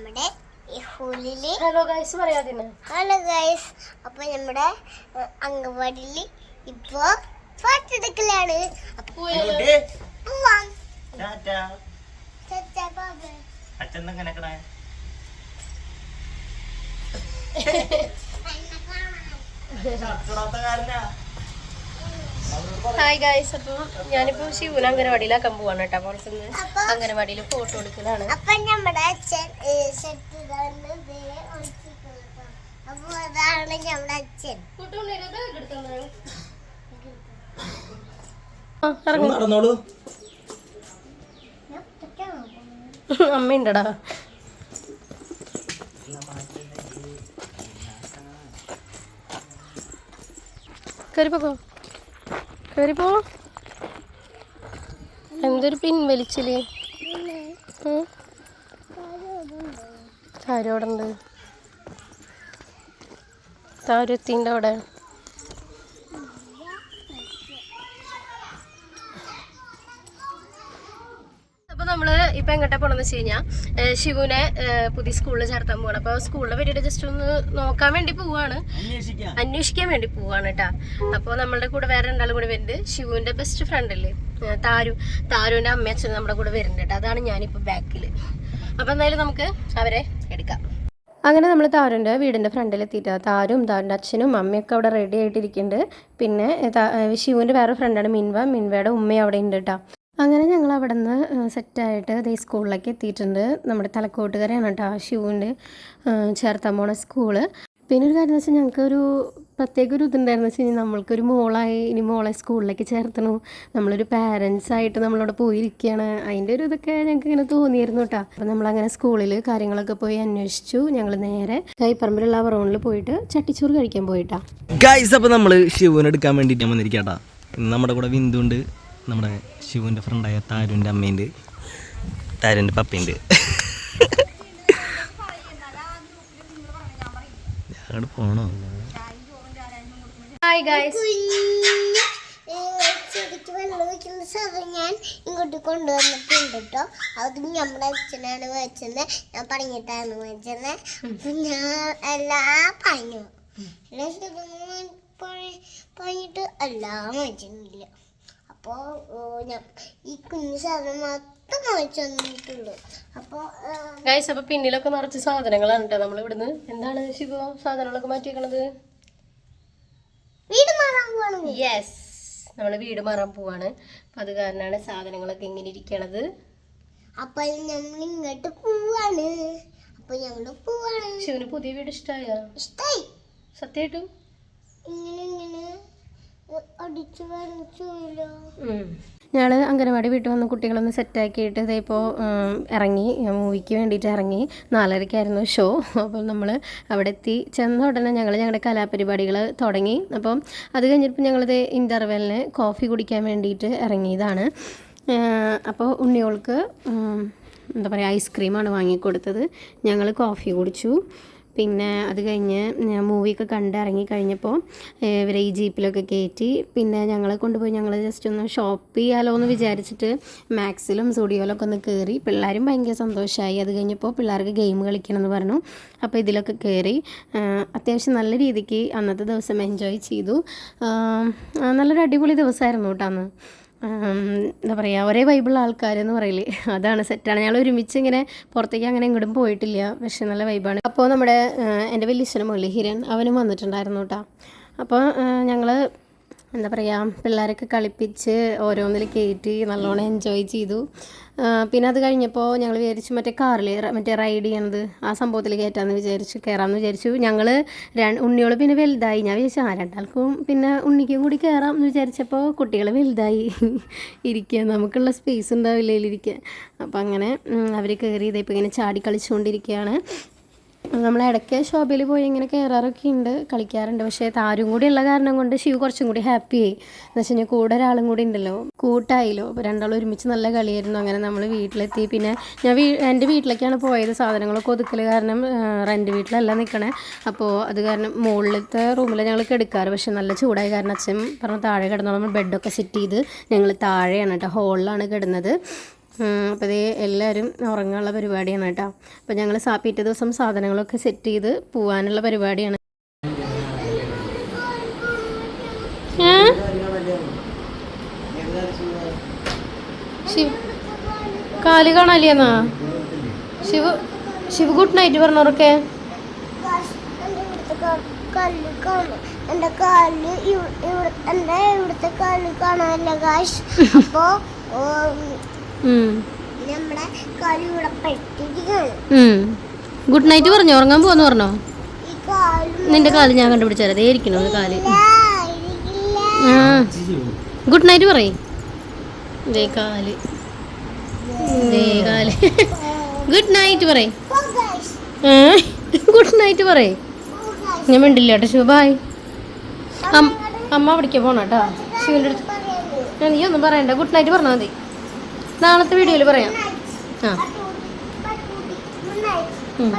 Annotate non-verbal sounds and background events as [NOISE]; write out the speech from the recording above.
നമ്മുടെ ഹോളിൽ. Hello guys പറയാതിന് ഹലോ ഗൈസ് അപ്പൊ നമ്മുടെ അംഗൻവാടിയിൽ ഇപ്പൊ പാട്ടെടുക്കലാണ് എടുക്കലാണ് അപ്പൊ പോവാം. ചച്ചാ ബാബേ. അച്ഛൻ [LAUGHS] [LAUGHS] ഹായ് ഗായ്സ് അപ്പോൾ ഞാനിപ്പോൾ ശിവന അംഗനവാടിയിലാക്കാൻ പോവാണ് കേട്ടോ. പുറത്തുനിന്ന് അംഗനവാടിയിൽ ഫോട്ടോ എടുക്കലാണ് അപ്പൊ. അപ്പൊ പോകുന്നത്? അമ്മയുണ്ടടാ. കയറിപ്പോ കയറിപ്പോ എന്തൊരു പിൻവലിച്ചിൽ? താരോടുണ്ട്. താരത്തിന്റെ അവിടെ. നമ്മൾ ഇപ്പൊ എങ്ങോട്ടാ പോണെന്ന് വെച്ച് കഴിഞ്ഞാൽ ശിവുനെ പുതിയ സ്കൂളിൽ ചേർത്താൻ പോവാണ്. അപ്പൊ സ്കൂളിനെ പറ്റിയിട്ട് ജസ്റ്റ് ഒന്ന് നോക്കാൻ വേണ്ടി പോവാണ്. അന്വേഷിക്കാം. അന്വേഷിക്കാൻ വേണ്ടി പോവാണ് കേട്ടാ അപ്പോൾ നമ്മളുടെ കൂടെ വേറെ രണ്ടാളും കൂടെ വരുന്നുണ്ട്. ശിവുവിന്റെ ബെസ്റ്റ് ഫ്രണ്ട് അല്ലേ താരു. താരുവിന്റെ അമ്മ അച്ഛനും നമ്മുടെ കൂടെ വരുന്നുണ്ട് കേട്ടോ അതാണ് ഞാനിപ്പോ ബാക്കിൽ അപ്പൊ എന്തായാലും നമുക്ക് അവരെ എടുക്കാം. അങ്ങനെ നമ്മൾ താരുന്റെ വീടിന്റെ ഫ്രണ്ടിൽ എത്തിയിട്ട് താരും താരുന്റെ അച്ഛനും അമ്മയൊക്കെ അവിടെ റെഡി ആയിട്ടിരിക്കുന്നുണ്ട്. പിന്നെ ശിവന്റെ ശിവുവിന്റെ വേറെ ഫ്രണ്ടാണ് മിൻവ. മിൻവയുടെ ഉമ്മയും അവിടെ ഉണ്ട് കേട്ടോ അങ്ങനെ ഞങ്ങൾ അവിടെ നിന്ന് സെറ്റായിട്ട് ദേ സ്കൂളിലേക്ക് എത്തിയിട്ടുണ്ട് നമ്മുടെ തലക്കോട്ടുകരയാണ് കേട്ടോ ശിവുവിന്റെ ചേർത്താൻ പോണ സ്കൂൾ. പിന്നെ ഒരു കാര്യം എന്ന് വെച്ചാൽ ഞങ്ങൾക്ക് ഒരു പ്രത്യേക ഒരു ഇതുണ്ടായിരുന്നു വെച്ച് കഴിഞ്ഞാൽ നമ്മൾക്കൊരു മോളായി ഇനി മോളെ സ്കൂളിലേക്ക് ചേർത്തണു. നമ്മളൊരു പാരൻസ് ആയിട്ട് നമ്മളവിടെ പോയിരിക്കുകയാണ്. അതിന്റെ ഒരു ഇതൊക്കെ ഞങ്ങൾക്ക് ഇങ്ങനെ തോന്നിയിരുന്നു കേട്ടോ. അപ്പം നമ്മളങ്ങനെ സ്കൂളിൽ കാര്യങ്ങളൊക്കെ പോയി അന്വേഷിച്ചു. ഞങ്ങൾ നേരെ കൈപ്പറമ്പിലുള്ള റോണിൽ പോയിട്ട് ചട്ടിച്ചോറ് കഴിക്കാൻ പോയിട്ടാ. ഗൈസ് അപ്പോൾ നമ്മൾ ശിവനെടുക്കാൻ വേണ്ടിയിട്ട് ഞാൻ നമ്മുടെ കൂടെ ബിന്ദുണ്ട് നമ്മുടെ ശിവന്റെ ഫ്രണ്ടായ താരുന്റെ അമ്മയുണ്ട്. താരുന്റെ പപ്പയുണ്ട്. അങ്ങോട്ട് പോണോ? ഹായ് ഏഹ്, ചെടിക്ക് വെള്ളം ഒഴിക്കുന്ന സാധനം ഞാൻ ഇങ്ങോട്ട് കൊണ്ടുവന്നിട്ടുണ്ട് കേട്ടോ അത് നമ്മുടെ അച്ഛനാണ് വെച്ചത് ഞാൻ പറഞ്ഞിട്ടാണ് വെച്ചത് അപ്പൊ ഞാൻ എല്ലാം പറഞ്ഞു എല്ലാം ശരിക്കും പറഞ്ഞിട്ട് എല്ലാം മേടിച്ചിട്ടില്ല. അപ്പോ ഏഹ്, ഞാൻ ഈ കുഞ്ഞു സാധനം മാത്രം വാങ്ങിച്ചു തന്നിട്ടുള്ളൂ അപ്പോൾ ഗൈസ് അപ്പൊ പിന്നിലൊക്കെ നിറച്ച് സാധനങ്ങളാണ് കേട്ടോ നമ്മൾ ഇവിടുന്ന്. എന്താണ് ശിവ സാധനങ്ങളൊക്കെ മാറ്റിയേക്കണത്? വീട് മാറാൻ പോവാണ് യെസ് നമ്മൾ വീട് മാറാൻ പോവാണ്. അപ്പം അത് കാരണമാണ് സാധനങ്ങളൊക്കെ ഇങ്ങനെ ഇരിക്കണത്. അപ്പൊ നമ്മൾ ഇങ്ങോട്ട് പോവാണ്. അപ്പൊ ഞങ്ങൾ പോവാണ്. ശിവന് പുതിയ വീട് ഇഷ്ടായോ? ഇഷ്ടായി. സത്യമായിട്ടും ഇങ്ങനെ ഇങ്ങനെ. ഞങ്ങൾ അംഗനവാടി വീട്ടിൽ വന്ന് കുട്ടികളൊന്ന് സെറ്റാക്കിയിട്ട് ഇതിപ്പോൾ ഇറങ്ങി. മൂവിക്ക് വേണ്ടിയിട്ട് ഇറങ്ങി. നാലരയ്ക്കായിരുന്നു ഷോ അപ്പോൾ നമ്മൾ അവിടെ എത്തി. ചെന്ന ഉടനെ ഞങ്ങൾ ഞങ്ങളുടെ കലാപരിപാടികൾ തുടങ്ങി. അപ്പം അത് കഴിഞ്ഞപ്പോൾ ഞങ്ങളിത് ഇന്റർവെല്ലിന് കോഫി കുടിക്കാൻ വേണ്ടിയിട്ട് ഇറങ്ങിയതാണ്. അപ്പോൾ ഉണ്ണിയോൾക്ക് എന്താ പറയുക ഐസ്ക്രീമാണ് വാങ്ങിക്കൊടുത്തത്. ഞങ്ങൾ കോഫി കുടിച്ചു. പിന്നെ അത് കഴിഞ്ഞ് മൂവിയൊക്കെ കണ്ട് ഇറങ്ങി കഴിഞ്ഞപ്പോൾ ഏഹ് ഇവരെ ഈ ജീപ്പിലൊക്കെ കയറ്റി. പിന്നെ ഞങ്ങളെ കൊണ്ടുപോയി ഞങ്ങൾ ജസ്റ്റ് ഒന്ന് ഷോപ്പ് ചെയ്യാലോ എന്ന് വിചാരിച്ചിട്ട് മാക്സിലും സ്റ്റുഡിയോയിലൊക്കെ ഒന്ന് കയറി പിള്ളേരും ഭയങ്കര സന്തോഷമായി അത് കഴിഞ്ഞപ്പോൾ പിള്ളേർക്ക് ഗെയിം കളിക്കണം എന്ന് പറഞ്ഞു. അപ്പോൾ ഇതിലൊക്കെ കയറി അത്യാവശ്യം നല്ല രീതിക്ക് അന്നത്തെ ദിവസം എൻജോയ് ചെയ്തു. നല്ലൊരു അടിപൊളി ദിവസമായിരുന്നു കേട്ടോ അന്ന്. എന്താ പറയുക ഒരേ വൈബിളുള്ള ആൾക്കാരെന്ന് പറയില്ലേ അതാണ് സെറ്റാണ് ഞങ്ങൾ ഒരുമിച്ച് ഇങ്ങനെ പുറത്തേക്ക് അങ്ങനെ എങ്ങോട്ടും പോയിട്ടില്ല. പക്ഷെ നല്ല വൈബാണ് അപ്പോൾ നമ്മുടെ എന്റെ വലിയച്ഛനും മുള്ളി ഹിരൺ അവനും വന്നിട്ടുണ്ടായിരുന്നു കേട്ടോ അപ്പോൾ ഞങ്ങൾ എന്താ പറയുക പിള്ളേരൊക്കെ കളിപ്പിച്ച് ഓരോന്നിൽ കയറ്റി നല്ലോണം എൻജോയ് ചെയ്തു. പിന്നെ അത് കഴിഞ്ഞപ്പോൾ ഞങ്ങൾ വിചാരിച്ചു മറ്റേ കാറിൽ മറ്റേ റൈഡ് ചെയ്യണത് ആ സംഭവത്തിൽ കയറ്റാമെന്ന് വിചാരിച്ചു കയറാമെന്ന് വിചാരിച്ചു. ഞങ്ങൾ ഉണ്ണിയോൾ പിന്നെ വലുതായി. ഞാൻ വിചാരിച്ചു ആ രണ്ടാൾക്കും പിന്നെ ഉണ്ണിക്കും കൂടി കയറാം എന്ന് വിചാരിച്ചപ്പോൾ കുട്ടികൾ വലുതായി. ഇരിക്കുക നമുക്കുള്ള സ്പേസ് ഉണ്ടാവില്ല ഇതിലിരിക്കാൻ അപ്പം അങ്ങനെ അവർ കയറി ഇതേപ്പോൾ ഇങ്ങനെ ചാടി കളിച്ചുകൊണ്ടിരിക്കുകയാണ് നമ്മൾ ഇടയ്ക്ക് ഷോപ്പിൽ പോയി ഇങ്ങനെ കയറാറൊക്കെ ഉണ്ട് കളിക്കാറുണ്ട്. പക്ഷേ താരും കൂടി ഉള്ള കാരണം കൊണ്ട് ശിവ് കുറച്ചും കൂടി ഹാപ്പിയായി എന്ന് വെച്ച് കഴിഞ്ഞാൽ കൂടെ ഒരാളും കൂടി ഉണ്ടല്ലോ കൂട്ടായില്ലോ. അപ്പോൾ രണ്ടാളും ഒരുമിച്ച് നല്ല കളിയായിരുന്നു. അങ്ങനെ നമ്മൾ വീട്ടിലെത്തി. പിന്നെ ഞാൻ വീ എന്റെ വീട്ടിലേക്കാണ് പോയത്. സാധനങ്ങളൊക്കെ ഒതുക്കൽ കാരണം റെന്റ് വീട്ടിലല്ല നിൽക്കണേ അപ്പോൾ അത് കാരണം മുകളിലത്തെ റൂമിൽ ഞങ്ങൾ കിടക്കാറ്. പക്ഷേ നല്ല ചൂടായ കാരണം അച്ഛൻ പറഞ്ഞ താഴെ കിടന്നോളം ബെഡൊക്കെ സെറ്റ് ചെയ്ത് ഞങ്ങൾ താഴെയാണ് കേട്ടോ ഹോളിലാണ് കിടന്നത്. അപ്പോൾ ഇതേ എല്ലാവരും ഉറങ്ങാനുള്ള പരിപാടിയാണ് കേട്ടോ. അപ്പോൾ ഞങ്ങൾ സാ പിറ്റേ ദിവസം സാധനങ്ങളൊക്കെ സെറ്റ് ചെയ്ത് പോവാനുള്ള പരിപാടിയാണ്. കാൽ കാണാലിയെന്നാ ശിവ ശിവ് ഗുഡ് നൈറ്റ് പറഞ്ഞോറൊക്കെ കല്ല് കാണും എന്റെ കാൽ ഇവിടുത്തെ കാൽ കാണാനില്ല കാശ് അപ്പോ ഗുഡ് നൈറ്റ് പറഞ്ഞു? ഉറങ്ങാൻ പോവാന്ന് പറഞ്ഞോ? ഈ കാൽ നിന്റെ കാൽ ഞാൻ കണ്ടുപിടിച്ചാൽ അതേ ഇരിക്കണോ കാൽ ഗുഡ് നൈറ്റ് പറയേ. ദേ കാൽ ദേ കാൽ ഗുഡ് നൈറ്റ് പറയേ. ഗുഡ് നൈറ്റ് പറയേ. ഞാൻ മിണ്ടില്ല കേട്ടോ ശിവ. ബായ് അമ്മ അവിടേക്ക് പോണോ കേട്ടോ. ശിവന്റെ അടുത്ത്. ഞാൻ നീ ഒന്നും പറയണ്ട. ഗുഡ് നൈറ്റ് പറഞ്ഞാൽ മതി. നാളത്തെ വീഡിയോയിൽ പറയാം ആ. ഉം.